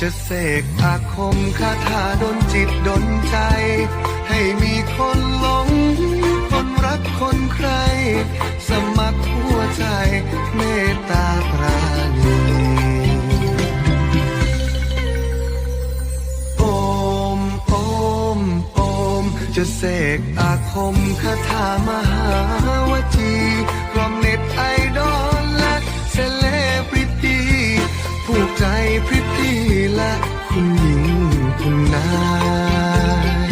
จะเสกอาคมคาถาดนจิตดนใจ ให้มีคนหลง คนรักคนใคร สมัครหัวใจเมตตาปราณีโอมโอมโอม จะเสกอาคมคาถามหาวจีกล่อมเน็ตไอดอลและเซเลบริตี้ผูกใจพริตตี คุณหญิงคุณนาย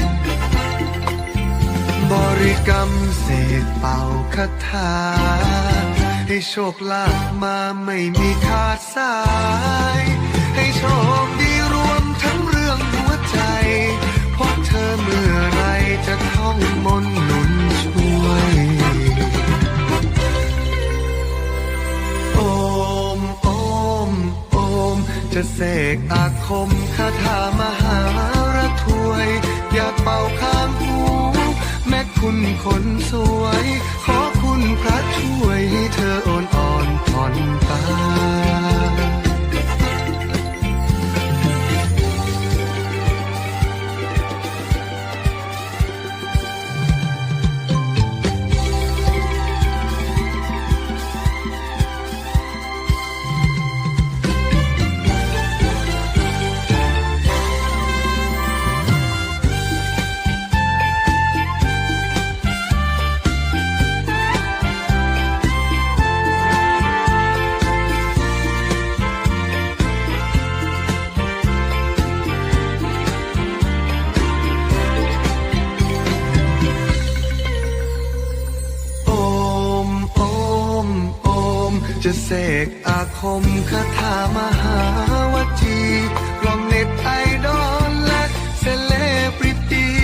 บริกรรมเสกเป่าคาถา ให้โชคลาภมาไม่มีขาดสาย ให้โชค จะเสกอาคมคาถามหารถวย อยากเป่าข้างหู แม่คุณคนสวย ขอคุณพระช่วยให้เธออ่อนอ่อนผ่อนตา จะเสกอาคมคาถามหาวจีกล่อมเน็ตไอดอลและเซเลบริตี้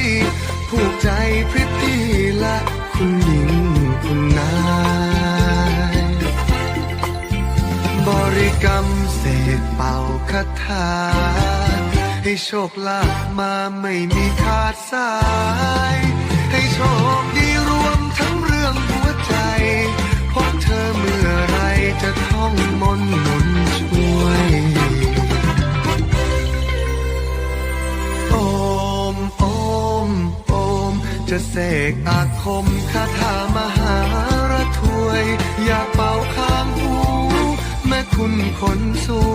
ผูกใจพริตตี้และคุณหญิงคุณนาย บริกรรมเสกเป่าคาถา ให้โชคลาภมาไม่มีขาดสาย ให้โชคดี จะเสกอาคมคาถามหารถวย อยากเป่าข้างหู แม่คุณคนสวย